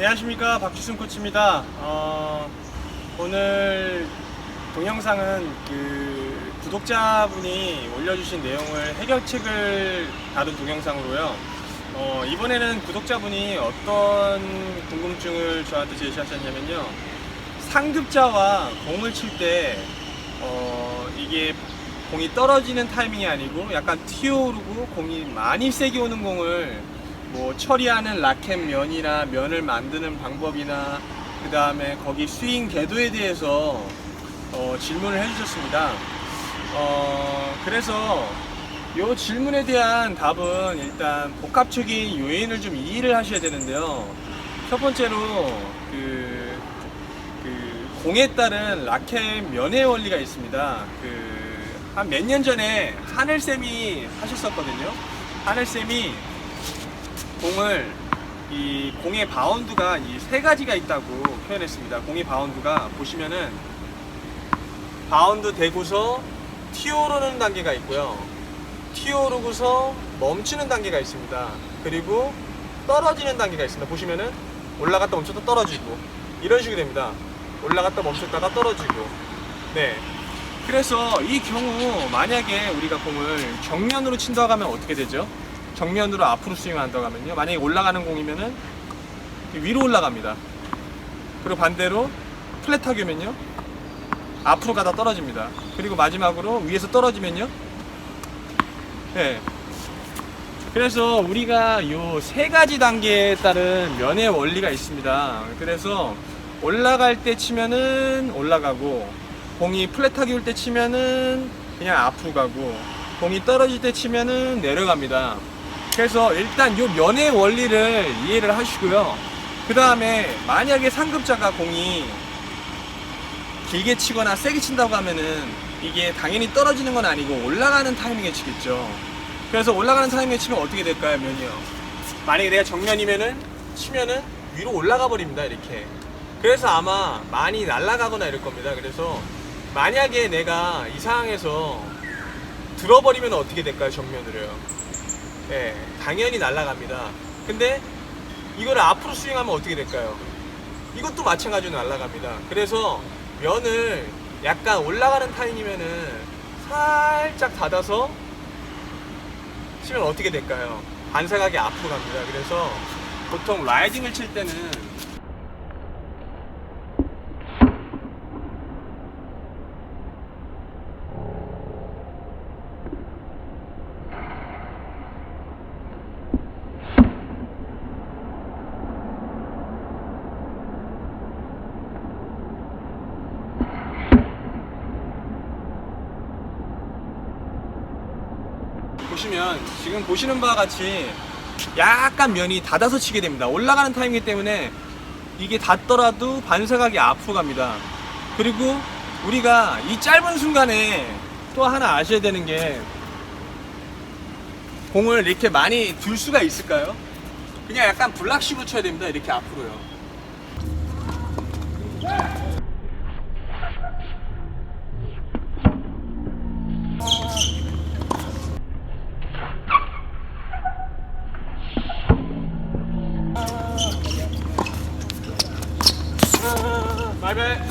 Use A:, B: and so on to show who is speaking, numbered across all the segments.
A: 안녕하십니까 박주승 코치입니다. 어, 오늘 동영상은 그 구독자분이 올려주신 내용을 해결책을 다룬 동영상으로요. 어, 이번에는 구독자분이 어떤 궁금증을 저한테 제시하셨냐면요. 상급자와 공을 칠때 어, 이게 공이 떨어지는 타이밍이 아니고 약간 튀어오르고 공이 많이 세게 오는 공을 뭐 처리하는 라켓 면이나 면을 만드는 방법이나 그 다음에 거기 스윙 궤도에 대해서 어, 질문을 해주셨습니다. 어, 그래서 이 질문에 대한 답은 일단 복합적인 요인을 좀 이해를 하셔야 되는데요. 첫 번째로 그, 그 공에 따른 라켓 면의 원리가 있습니다. 그 한 몇 년 전에 하늘쌤이 하셨었거든요. 하늘쌤이 공을 이 공의 바운드가 이 세 가지가 있다고 표현했습니다. 공의 바운드가 보시면은 바운드 되고서 튀어오르는 단계가 있고요. 튀어오르고서 멈추는 단계가 있습니다. 그리고 떨어지는 단계가 있습니다. 보시면은 올라갔다 멈췄다 떨어지고 이런 식으로 됩니다. 올라갔다 멈췄다가 떨어지고 네. 그래서 이 경우 만약에 우리가 공을 정면으로 친다고 하면 어떻게 되죠? 정면으로 앞으로 스윙한다고 하면요. 만약에 올라가는 공이면은 위로 올라갑니다. 그리고 반대로 플랫하게면요. 앞으로 가다 떨어집니다. 그리고 마지막으로 위에서 떨어지면요. 네. 그래서 우리가 요 세 가지 단계에 따른 면의 원리가 있습니다. 그래서 올라갈 때 치면은 올라가고 공이 플랫하게 올 때 치면은 그냥 앞으로 가고 공이 떨어질 때 치면은 내려갑니다. 그래서 일단 요 면의 원리를 이해를 하시고요. 그 다음에 만약에 상급자가 공이 길게 치거나 세게 친다고 하면은 이게 당연히 떨어지는 건 아니고 올라가는 타이밍에 치겠죠. 그래서 올라가는 타이밍에 치면 어떻게 될까요, 면이요? 만약에 내가 정면이면은 치면은 위로 올라가 버립니다, 이렇게. 그래서 아마 많이 날아가거나 이럴 겁니다. 그래서 만약에 내가 이 상황에서 들어버리면 어떻게 될까요, 정면으로요? 예, 당연히 날아갑니다. 근데 이거를 앞으로 스윙하면 어떻게 될까요? 이것도 마찬가지로 날아갑니다. 그래서 면을 약간 올라가는 타임이면은 살짝 닫아서 치면 어떻게 될까요? 반사각이 앞으로 갑니다. 그래서 보통 라이딩을 칠 때는 보시면 지금 보시는 바와 같이 약간 면이 닫아서 치게 됩니다. 올라가는 타임이기 때문에 이게 닿더라도 반사각이 앞으로 갑니다. 그리고 우리가 이 짧은 순간에 또 하나 아셔야 되는 게 공을 이렇게 많이 둘 수가 있을까요? 그냥 약간 블락식으로 쳐야 됩니다. 이렇게 앞으로요. 말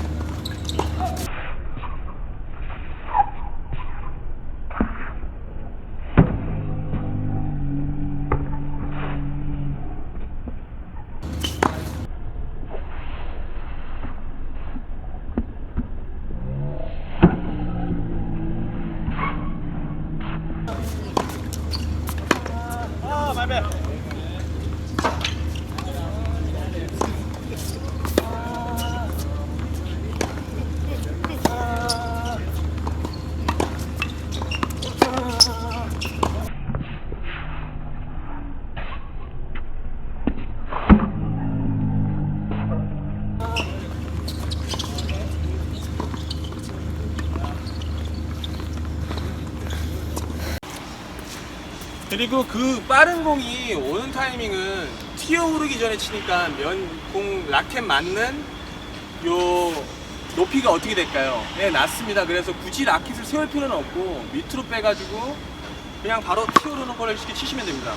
A: 그리고 그 빠른 공이 오는 타이밍은 튀어오르기 전에 치니까 면공 라켓 맞는 요 높이가 어떻게 될까요? 네, 낮습니다. 그래서 굳이 라켓을 세울 필요는 없고 밑으로 빼가지고 그냥 바로 튀어오르는 거를 쉽게 치시면 됩니다.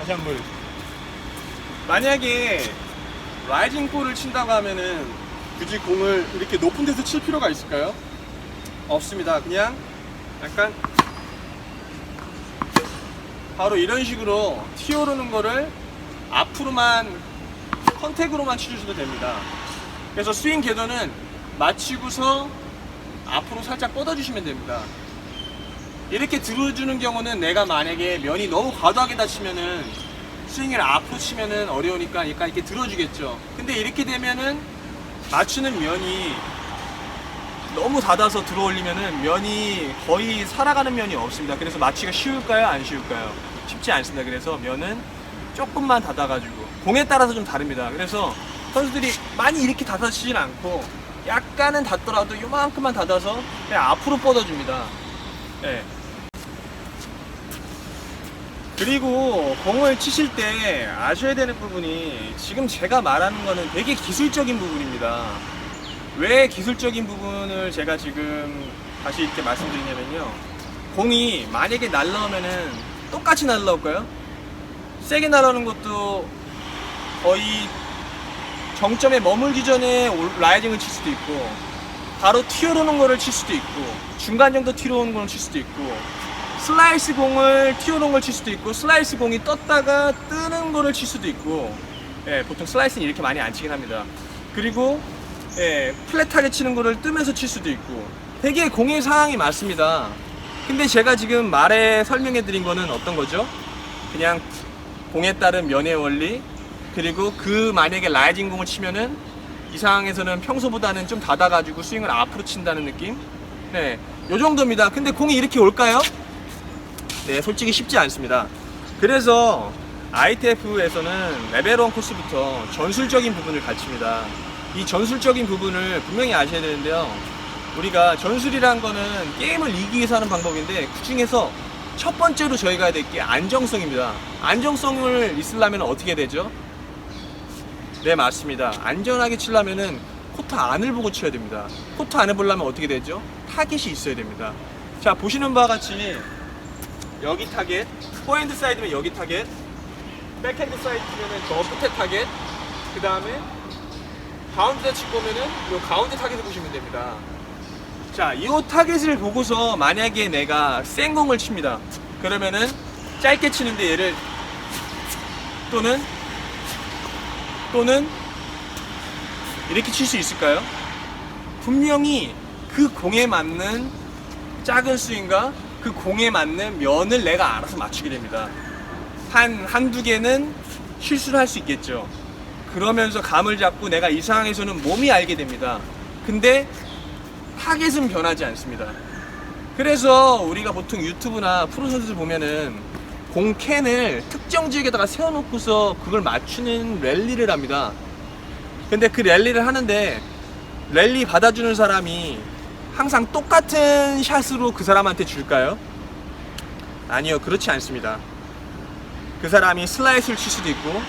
A: 다시 한 번 만약에 라이징 볼을 친다고 하면은 굳이 공을 이렇게 높은 데서 칠 필요가 있을까요? 없습니다. 그냥 약간 바로 이런 식으로 튀어오르는 거를 앞으로만 컨택으로만 치주셔도 됩니다. 그래서 스윙 궤도는 맞추고서 앞으로 살짝 뻗어주시면 됩니다. 이렇게 들어주는 경우는 내가 만약에 면이 너무 과도하게 다치면은 스윙을 앞으로 치면은 어려우니까 약간 이렇게 들어주겠죠. 근데 이렇게 되면은 맞추는 면이 너무 닫아서 들어올리면은 면이 거의 살아가는 면이 없습니다. 그래서 맞추기가 쉬울까요? 안 쉬울까요? 쉽지 않습니다. 그래서 면은 조금만 닫아가지고 공에 따라서 좀 다릅니다. 그래서 선수들이 많이 이렇게 닫아치진 않고 약간은 닫더라도 요만큼만 닫아서 그냥 앞으로 뻗어줍니다. 네. 그리고 공을 치실 때 아셔야 되는 부분이 지금 제가 말하는 거는 되게 기술적인 부분입니다. 왜 기술적인 부분을 제가 지금 다시 이렇게 말씀드리냐면요. 공이 만약에 날라오면은 똑같이 날라올까요? 세게 날아오는 것도 거의 정점에 머물기 전에 올- 라이징을 칠 수도 있고 바로 튀어오르는 거를 칠 수도 있고 중간 정도 튀어오는 거를 칠 수도 있고 슬라이스 공을 튀어오르는 걸칠 수도 있고 슬라이스 공이 떴다가 뜨는 거를 칠 수도 있고 예, 보통 슬라이스는 이렇게 많이 안 치긴 합니다 그리고 예, 플랫하게 치는 거를 뜨면서 칠 수도 있고 되게 공의 상황이 많습니다 근데 제가 지금 말에 설명해 드린 거는 어떤 거죠? 그냥 공에 따른 면의 원리 그리고 그 만약에 라이징 공을 치면은 이 상황에서는 평소보다는 좀 닫아가지고 스윙을 앞으로 친다는 느낌 네, 요 정도입니다 근데 공이 이렇게 올까요? 네, 솔직히 쉽지 않습니다. 그래서 ITF에서는 레벨 1 코스부터 전술적인 부분을 가르칩니다. 이 전술적인 부분을 분명히 아셔야 되는데요. 우리가 전술이란 거는 게임을 이기기 위해서 하는 방법인데 그 중에서 첫 번째로 저희가 해야 될 게 안정성입니다. 안정성을 있으려면 어떻게 되죠? 네, 맞습니다. 안전하게 치려면은 코트 안을 보고 쳐야 됩니다. 코트 안을 보려면 어떻게 되죠? 타겟이 있어야 됩니다. 자, 보시는 바와 같이 여기 타겟, 포핸드 사이드면 여기 타겟, 백핸드 사이드면 저 끝에 타겟, 그 다음에 가운데 칠 거면은 이 가운데 타겟을 보시면 됩니다. 자, 이 타겟을 보고서 만약에 내가 센 공을 칩니다. 그러면은 짧게 치는데 얘를 또는 또는 이렇게 칠 수 있을까요? 분명히 그 공에 맞는 작은 스윙과 그 공에 맞는 면을 내가 알아서 맞추게 됩니다. 한, 한두 개는 실수를 할 수 있겠죠. 그러면서 감을 잡고 내가 이 상황에서는 몸이 알게 됩니다. 근데 타겟은 변하지 않습니다. 그래서 우리가 보통 유튜브나 프로 선수들 보면은 공 캔을 특정 지역에다가 세워놓고서 그걸 맞추는 랠리를 합니다. 근데 그 랠리를 하는데 랠리 받아주는 사람이 항상 똑같은 샷으로 그 사람한테 줄까요? 아니요, 그렇지 않습니다. 그 사람이 슬라이스를 칠 수도 있고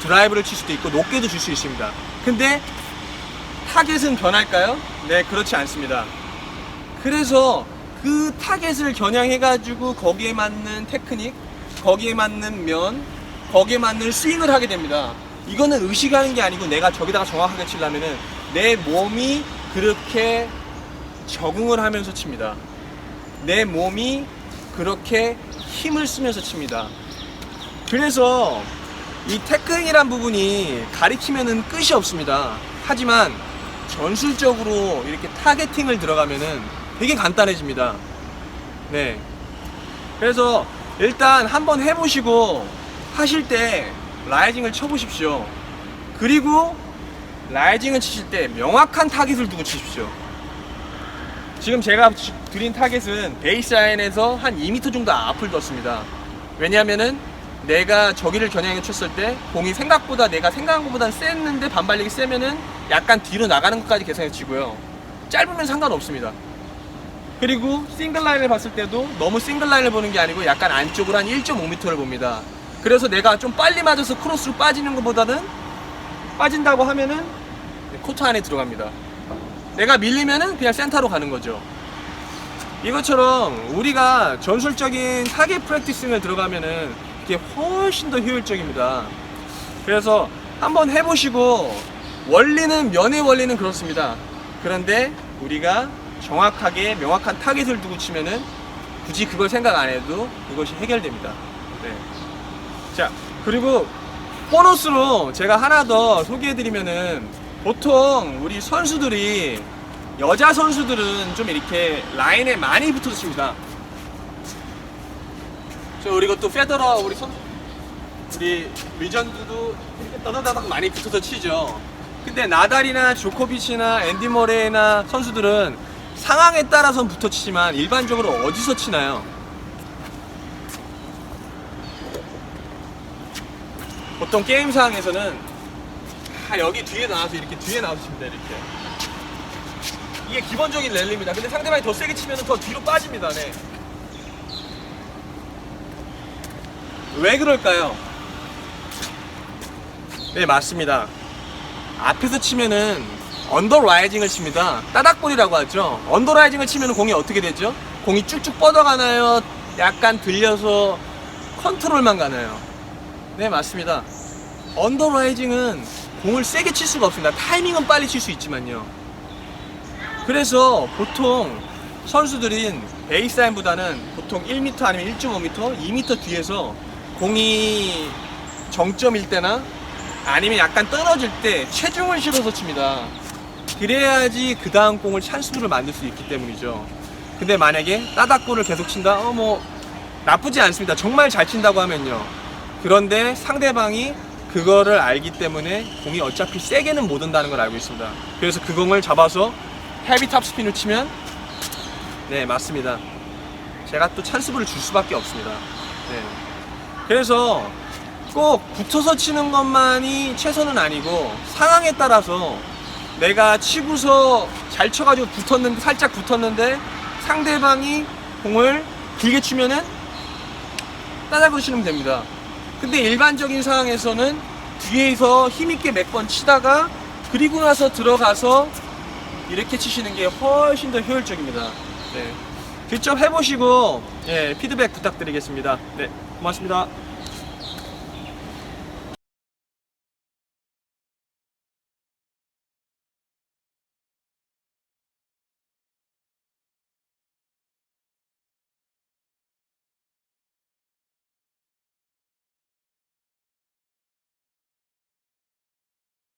A: 드라이브를 칠 수도 있고 높게도 줄 수 있습니다. 근데 타겟은 변할까요? 네, 그렇지 않습니다. 그래서 그 타겟을 겨냥해가지고 거기에 맞는 테크닉, 거기에 맞는 면, 거기에 맞는 스윙을 하게 됩니다. 이거는 의식하는 게 아니고 내가 저기다가 정확하게 치려면은 내 몸이 그렇게 적응을 하면서 칩니다. 내 몸이 그렇게 힘을 쓰면서 칩니다. 그래서 이 테크닉이란 부분이 가리키면은 끝이 없습니다. 하지만 전술적으로 이렇게 타겟팅을 들어가면은 되게 간단해집니다. 네. 그래서 일단 한번 해보시고 하실 때 라이징을 쳐보십시오. 그리고 라이징을 치실 때 명확한 타겟을 두고 치십시오. 지금 제가 지- 드린 타겟은 베이스라인에서 한 2m 정도 앞을 뒀습니다. 왜냐하면은 내가 저기를 겨냥해 쳤을 때 공이 생각보다 내가 생각한 것보다 셌는데 반발력이 세면은 약간 뒤로 나가는 것까지 계산해 치고요. 짧으면 상관없습니다. 그리고 싱글 라인을 봤을 때도 너무 싱글 라인을 보는 게 아니고 약간 안쪽으로 한 1.5m를 봅니다. 그래서 내가 좀 빨리 맞아서 크로스로 빠지는 것보다는 빠진다고 하면은 코트 안에 들어갑니다. 내가 밀리면은 그냥 센터로 가는 거죠. 이것처럼 우리가 전술적인 타겟 프랙티스에 들어가면은
B: 게 훨씬 더 효율적입니다. 그래서 한번 해보시고 원리는 면의 원리는 그렇습니다. 그런데 우리가 정확하게 명확한 타겟을 두고 치면은 굳이 그걸 생각 안 해도 이것이 해결됩니다. 네. 자 그리고 보너스로 제가 하나 더 소개해드리면은 보통 우리 선수들이 여자 선수들은 좀 이렇게 라인에 많이 붙어서 칩니다. 저 우리 것도 페더러 우리 선 우리 리전드도 이렇게 따다다닥 많이 붙어서 치죠. 근데 나달이나 조코비치나 앤디 머레이나 선수들은 상황에 따라서 붙어 치지만 일반적으로 어디서 치나요? 보통 게임 상황에서는 다 여기 뒤에 나와서 이렇게 뒤에 나와서 칩니다 이렇게 이게 기본적인 랠리입니다 근데 상대방이 더 세게 치면 더 뒤로 빠집니다 네. 왜 그럴까요? 네 맞습니다 앞에서 치면은 언더 라이징을 칩니다 따닥볼이라고 하죠 언더 라이징을 치면 공이 어떻게 되죠? 공이 쭉쭉 뻗어가나요? 약간 들려서 컨트롤만 가나요? 네 맞습니다 언더 라이징은 공을 세게 칠 수가 없습니다 타이밍은 빨리 칠 수 있지만요 그래서 보통 선수들인 베이스라인보다는 보통 1m 아니면 1.5m, 2m 뒤에서 공이 정점일 때나 아니면 약간 떨어질 때 체중을 실어서 칩니다. 그래야지 그 다음 공을 찬스를 만들 수 있기 때문이죠. 근데 만약에 따닥골을 계속 친다? 어, 뭐, 나쁘지 않습니다. 정말 잘 친다고 하면요. 그런데 상대방이 그거를 알기 때문에 공이 어차피 세게는 못 온다는 걸 알고 있습니다. 그래서 그 공을 잡아서 헤비 탑스핀을 치면 네, 맞습니다. 제가 또 찬스볼을 줄 수밖에 없습니다. 네. 그래서 꼭 붙어서 치는 것만이 최선은 아니고 상황에 따라서 내가 치고서 잘 쳐가지고 붙었는데 살짝 붙었는데 상대방이 공을 길게 치면은 따닥으로 치면 됩니다. 근데 일반적인 상황에서는 뒤에서 힘있게 몇 번 치다가 그리고 나서 들어가서 이렇게 치시는 게 훨씬 더 효율적입니다. 네. 직접 해보시고 예, 피드백 부탁드리겠습니다. 네, 고맙습니다.